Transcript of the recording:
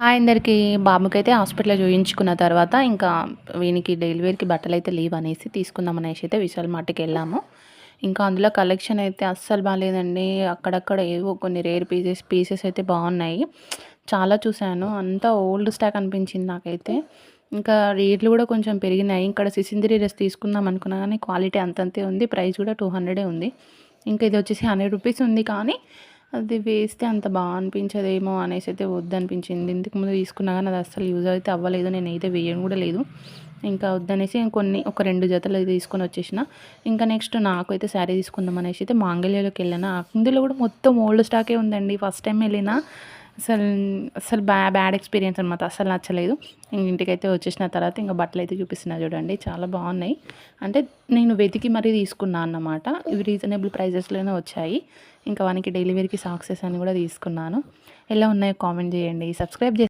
ఆయందరికి అందరికీ బాబుకైతే హాస్పిటల్‌లో చూయించుకున్న తర్వాత ఇంకా వీనికి డెలివరీకి బట్టలు అయితే లీవ్ అనేసి తీసుకుందాం అనేసి అయితే విశాల్ మార్ట్‌కెళ్ళాము. ఇంకా అందులో కలెక్షన్ అయితే అస్సలు బాగాలేదండి అక్కడక్కడ ఏవో కొన్ని రేర్ పీసెస్ పీసెస్ అయితే బాగున్నాయి. చాలా చూశాను అంతా ఓల్డ్ స్టాక్ అనిపించింది నాకైతే. ఇంకా రేట్లు కూడా కొంచెం పెరిగినాయి. ఇక్కడ సిసింద్రి డ్రెస్ తీసుకుందాం అనుకున్నా కానీ క్వాలిటీ అంతంతే ఉంది. ప్రైస్ కూడా 200 ఉంది. ఇంకా ఇది వచ్చేసి 100 రూపీస్ ఉంది కానీ అది వేస్తే అంత బాగా అనిపించదేమో అనేసి అయితే వద్దనిపించింది. ఇంతకుముందు తీసుకున్నా కానీ అది అస్సలు యూజ్ అయితే అవ్వలేదు. నేనైతే వేయను కూడా లేదు. ఇంకా వద్దనేసి కొన్ని ఒక రెండు జతలు అయితే తీసుకొని వచ్చేసిన. ఇంకా నెక్స్ట్ నాకు అయితే శారీ తీసుకుందాం అనేసి అయితే మాంగళ్యలోకి వెళ్ళాను. అందులో కూడా మొత్తం ఓల్డ్ స్టాకే ఉందండి. ఫస్ట్ టైం వెళ్ళినా అసలు అసలు బ్యా బ్యాడ్ ఎక్స్పీరియన్స్ అనమాట. అసలు నచ్చలేదు. ఇంటికైతే వచ్చేసిన తర్వాత ఇంక బట్టలైతే చూపిస్తున్నా చూడండి. చాలా బాగున్నాయి. అంటే నేను వెతికి మరీ తీసుకున్నా అన్నమాట. ఇవి రీజనబుల్ ప్రైజెస్‌లోనే వచ్చాయి. ఇంకా వానికి డెలివరీకి సాక్సెస్ అని కూడా తీసుకున్నాను. ఎలా ఉన్నాయో కామెంట్ చేయండి. సబ్స్క్రైబ్ చేసి